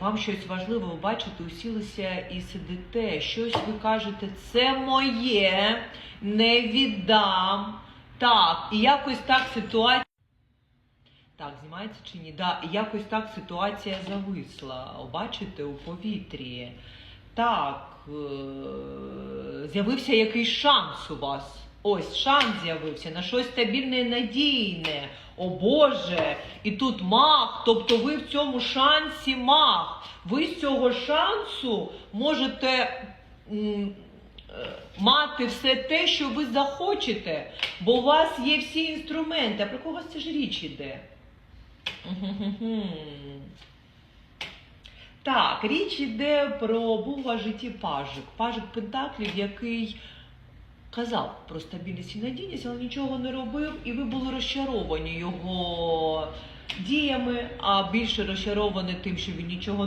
вам щось важливе, ви бачите, усілися і сидите. Щось ви кажете, це моє, не віддам. Так, і якось так ситуація. Так, знімається чи ні? Да, і якось так ситуація зависла. Бачите, у повітрі. Так, е- з'явився якийсь шанс у вас. Ось шанс з'явився на щось стабільне і надійне. О Боже! І тут маг, тобто ви в цьому шансі маг. Ви з цього шансу можете е, мати все те, що ви захочете, бо у вас є всі інструменти. А про кого це ж річ іде? Так, річ іде про у житті пажик. Пажик Пентаклів, який казав про стабільність і надійність, але нічого не робив, і ви були розчаровані його діями, а більше розчаровані тим, що він нічого